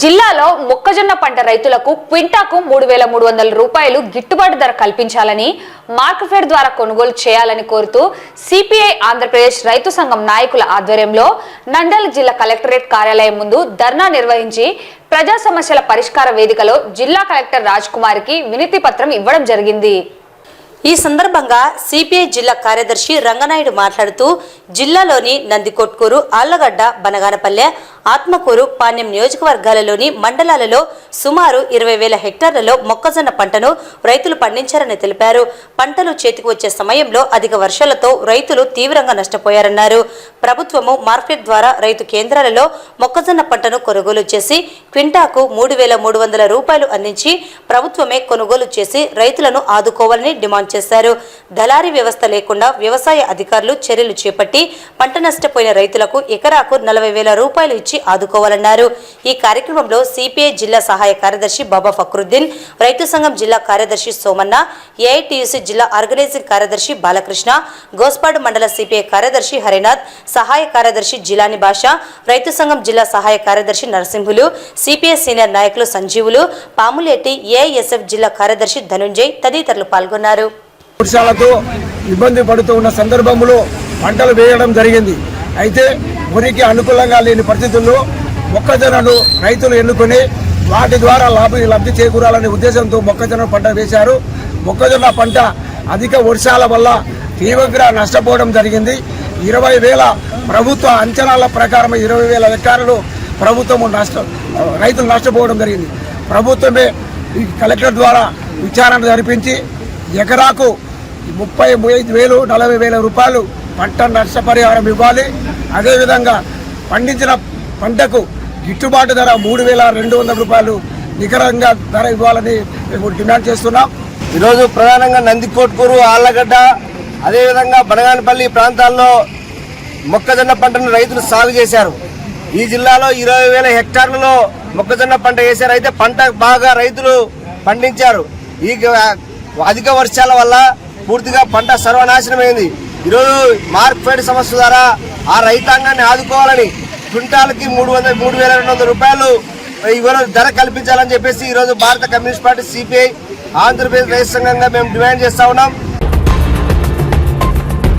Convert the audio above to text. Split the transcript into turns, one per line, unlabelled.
జిల్లాలో మొక్కజొన్న పంట రైతులకు క్వింటాకు మూడు వేల మూడు వందల రూపాయలు గిట్టుబాటు ధర కల్పించాలని మార్కెట్ ద్వారా కొనుగోలు చేయాలని కోరుతూ సిపిఐ ఆంధ్రప్రదేశ్ రైతు సంఘం నాయకుల ఆధ్వర్యంలో నంద్యాల జిల్లా కలెక్టరేట్ కార్యాలయం ముందు ధర్నా నిర్వహించి ప్రజా సమస్యల పరిష్కార వేదికలో జిల్లా కలెక్టర్ రాజ్ కుమార్కి వినతి పత్రం ఇవ్వడం జరిగింది.
ఈ సందర్భంగా సిపిఐ జిల్లా కార్యదర్శి రంగనాయుడు మాట్లాడుతూ జిల్లాలోని నందికొట్కూరు ఆళ్ళగడ్డ బనగానపల్లె ఆత్మకూరు పాణ్యం నియోజకవర్గాలలోని మండలాలలో సుమారు ఇరవై వేల హెక్టార్లలో మొక్కజొన్న పంటను రైతులు పండించారని తెలిపారు. పంటలు చేతికి వచ్చే సమయంలో అధిక వర్షాలతో రైతులు తీవ్రంగా నష్టపోయారన్నారు. ప్రభుత్వము మార్కెట్ ద్వారా రైతు కేంద్రాలలో మొక్కజొన్న పంటను కొనుగోలు చేసి క్వింటాకు మూడు వేల మూడు వందల రూపాయలు అందించి ప్రభుత్వమే కొనుగోలు చేసి రైతులను ఆదుకోవాలని డిమాండ్ చేశారు. దళారీ వ్యవస్థ లేకుండా వ్యవసాయ అధికారులు చర్యలు చేపట్టి పంట నష్టపోయిన రైతులకు ఎకరాకు నలభై వేల రూపాయలు ఇచ్చి ఆదుకోవాలన్నారు. ఈ కార్యక్రమంలో సిపిఐ జిల్లా సహాయ కార్యదర్శి బాబా ఫక్రుద్దీన్ రైతు సంఘం జిల్లా కార్యదర్శి సోమన్న ఏఐటియుసి జిల్లా ఆర్గనైజింగ్ కార్యదర్శి బాలకృష్ణ గోస్పాడు మండల సిపిఐ కార్యదర్శి హరినాథ్ సహాయ కార్యదర్శి జిలాని భాష రైతు సంఘం జిల్లా సహాయ కార్యదర్శి నరసింహులు సిపిఐ సీనియర్ నాయకులు సంజీవులు పాములేటి ఏఐఎస్ఎఫ్ జిల్లా కార్యదర్శి ధనుంజయ్ తదితరులు పాల్గొన్నారు.
ఇబ్బంది పడుతూ ఉన్న సందర్భంలో పంటలు వేయడం జరిగింది. అయితే వరికి అనుకూలంగా లేని పరిస్థితుల్లో మొక్కజొన్నను రైతులు ఎన్నుకొని వాటి ద్వారా లాభ లబ్ధి చేకూరాలనే ఉద్దేశంతో మొక్కజొన్న పంట వేశారు. మొక్కజొన్న పంట అధిక వర్షాల వల్ల తీవ్రంగా నష్టపోవడం జరిగింది. ఇరవై వేల ప్రభుత్వ అంచనాల ప్రకారం ఇరవై వేల ఎకరాలు ప్రభుత్వము నష్ట రైతులు నష్టపోవడం జరిగింది. ప్రభుత్వమే ఈ కలెక్టర్ ద్వారా విచారణ జరిపించి ఎకరాకు ముప్పై ఐదు వేలు నలభై వేల రూపాయలు పంట నష్టపరిహారం ఇవ్వాలి. అదేవిధంగా పండించిన పంటకు గిట్టుబాటు ధర మూడు వేల రెండు వందల రూపాయలు నికరంగా ధర ఇవ్వాలని మేము డిమాండ్ చేస్తున్నాం.
ఈరోజు ప్రధానంగా నందికోట్కూరు ఆళ్ళగడ్డ అదేవిధంగా బనగానపల్లి ప్రాంతాల్లో మొక్కజొన్న పంటను రైతులు సాగు చేశారు. ఈ జిల్లాలో ఇరవై వేల హెక్టార్లలో మొక్కజొన్న పంట వేశారు. అయితే పంట బాగా రైతులు పండించారు. ఈ అధిక వర్షాల వల్ల పూర్తిగా పంట సర్వనాశనమైంది. ఈరోజు మార్క్ఫెడ్ సంస్థ ద్వారా ఆ రైతాంగాన్ని ఆదుకోవాలని క్వింటాల్కి మూడు వందల మూడు వేల రెండు వందల రూపాయలు ఈరోజు ధర కల్పించాలని చెప్పేసి ఈరోజు భారత కమ్యూనిస్ట్ పార్టీ సిపిఐ ఆంధ్రప్రదేశ్ రైతు సంఘంగా మేము డిమాండ్ చేస్తా ఉన్నాం.